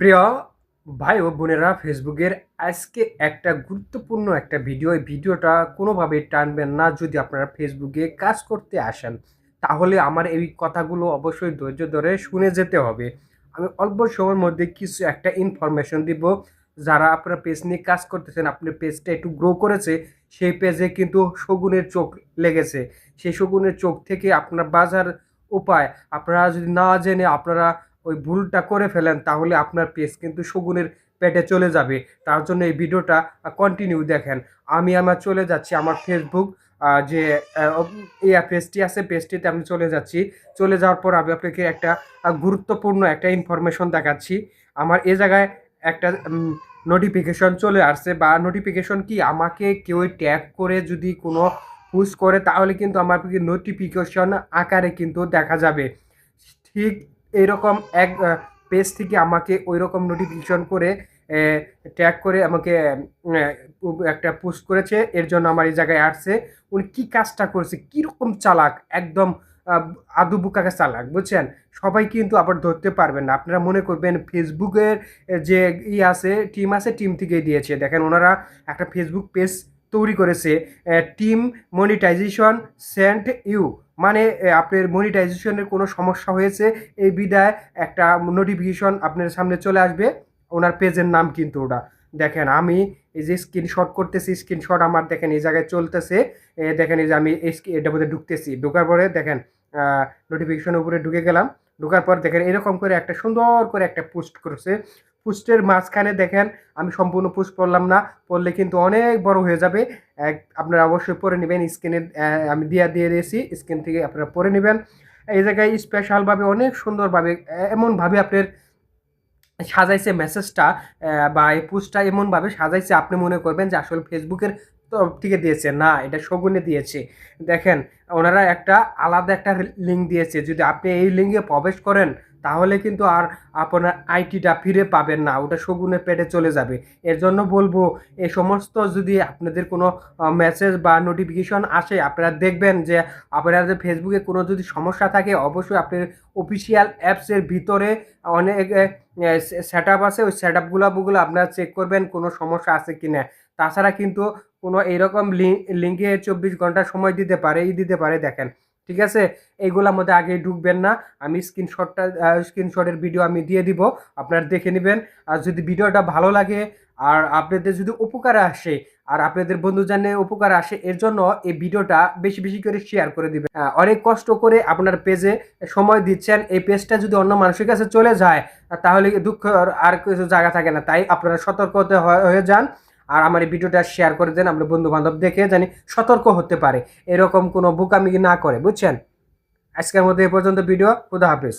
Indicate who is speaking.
Speaker 1: প্রিয় ভাই ও বোনেরা, ফেসবুকের আজকে একটা গুরুত্বপূর্ণ একটা ভিডিও। এই ভিডিওটা কোনোভাবেই টানবেন না যদি আপনারা ফেসবুকে কাজ করতে আসেন। তাহলে আমার এই কথাগুলো অবশ্যই ধৈর্য ধরে শুনে যেতে হবে। আমি অল্প সময়ের মধ্যে কিছু একটা ইনফরমেশন দিব। যারা আপনার পেজ নিয়ে কাজ করতেছেন, আপনার পেজটা একটু গ্রো করেছে, সেই পেজে কিন্তু শগুনের চোখ লেগেছে। সেই শগুনের চোখ থেকে আপনার বাজার উপায়, আপনারা যদি না জেনে আপনারা ওই ভুলটা করে ফেলেন, তাহলে আপনার পেজ কিন্তু শগুনের পেটে চলে যাবে। তার জন্য এই ভিডিওটা কন্টিনিউ দেখেন। আমি আমার চলে যাচ্ছি আমার ফেসবুক যে এই পেজটি আছে পেজটিতে আমি চলে যাচ্ছি। চলে যাওয়ার পর আমি আপনাকে একটা গুরুত্বপূর্ণ একটা ইনফরমেশন দেখাচ্ছি। আমার এ জায়গায় একটা নোটিফিকেশন চলে আসছে বা নোটিফিকেশন কি আমাকে কেউ ট্যাগ করে যদি কোনো পুশ করে, তাহলে কিন্তু আমার নোটিফিকেশন আকারে কিন্তু দেখা যাবে। ঠিক এইরকম এক পেজ থেকে আমাকে ওই রকম নোটিফিকেশন করে ট্যাগ করে আমাকে একটা পোস্ট করেছে, এর জন্য আমার এই জায়গায় আসছে। উনি কি কাজটা করেছে? কীরকম চালাক? একদম আদু বুকাকে চালাক, বুঝছেন? সবাই কিন্তু আবার ধরতে পারবেন না। আপনারা মনে করবেন ফেসবুকের যে ই আছে টিম আছে টিম থেকে দিয়েছে। দেখেন ওনারা একটা ফেসবুক পেজ তৈরি করেছে টিম মনিটাইজেশন সেন্ট ইউ। মানে আপনার মনিটাইজেশনের কোনো সমস্যা হয়েছে, এই বিদায় একটা নোটিফিকেশন আপনার সামনে চলে আসবে, ওনার পেজের নাম কিন্তু ওটা। দেখেন, আমি এই যে স্ক্রিনশট করতেছি স্ক্রিনশট আমার দেখেন এই জায়গায় চলতেছে দেখেন এই যে আমি এটার মধ্যে ঢুকতেছি। ঢোকার পরে দেখেন নোটিফিকেশনের উপরে ঢুকে গেলাম, ঢোকার পর দেখেন এরকম করে একটা সুন্দর করে একটা পোস্ট করেছে পোস্টের মাঝখানে দেখেন, আমি সম্পূর্ণ পুষ্ট পড়লাম না, পড়লে কিন্তু অনেক বড় হয়ে যাবে। আপনারা অবশ্যই পরে নেবেন স্ক্রিনে আমি দিয়ে দিয়ে দিয়েছি স্ক্রিন থেকে আপনারা পরে নেবেন। এই জায়গায় স্পেশালভাবে অনেক সুন্দরভাবে এমনভাবে আপনার সাজাইছে মেসেজটা বা এই পোস্টটা এমনভাবে সাজাইছে, আপনি মনে করবেন যে আসলে ফেসবুকের তরফ থেকে দিয়েছে। না, এটা শগুনে দিয়েছে। দেখেন, ওনারা একটা আলাদা একটা লিঙ্ক দিয়েছে। যদি আপনি এই লিঙ্কে প্রবেশ করেন তাহলে কিন্তু আর আপনার আইটিটা ফিরে পাবেন না, ওটা শগুনের পেটে চলে যাবে। এর জন্য বলব, এই সমস্ত যদি আপনাদের কোনো মেসেজ বা নোটিফিকেশন আসে, আপনারা দেখবেন যে আপনাদের ফেসবুকে কোনো যদি সমস্যা থাকে, অবশ্যই আপনার অফিসিয়াল অ্যাপসের ভিতরে অনেক সেট আপ আছে, ওই সেট আপগুলো বুগুলো আপনারা চেক করবেন কোনো সমস্যা আছে কি না তাছাড়া কিন্তু কোনো এইরকম লিঙ্কে চব্বিশ ঘণ্টা সময় দিতে পারে, ই দিতে পারে, দেখেন। ঠিক আছে? এইগুলোর মধ্যে আগে ঢুকবেন না। আমি স্ক্রিনশটটা স্ক্রিনশটের ভিডিও আমি দিয়ে দিব। আপনারা দেখে নেবেন। আর যদি ভিডিওটা ভালো লাগে, আর আপনাদের যদি উপকারে আসে, আর আপনাদের বন্ধু জানে উপকার আসে, এর জন্য এই ভিডিওটা বেশি বেশি করে শেয়ার করে দিবেন। অনেক কষ্ট করে আপনার পেজে সময় দিচ্ছেন। এই পেজটা যদি অন্য মানুষের কাছে চলে যায়, তাহলে দুঃখ আর- কিছু জায়গা থাকে না। তাই আপনারা সতর্ক হতে হয়ে যান। আর আমার এই ভিডিওটা শেয়ার করে দেন, আমরা বন্ধুবান্ধব দেখে জানি সতর্ক হতে পারে। এরকম কোনো বুকামি না করে, বুঝছেন? আজকের মধ্যে এ পর্যন্ত, ভিডিও, খুদা হাফেজ।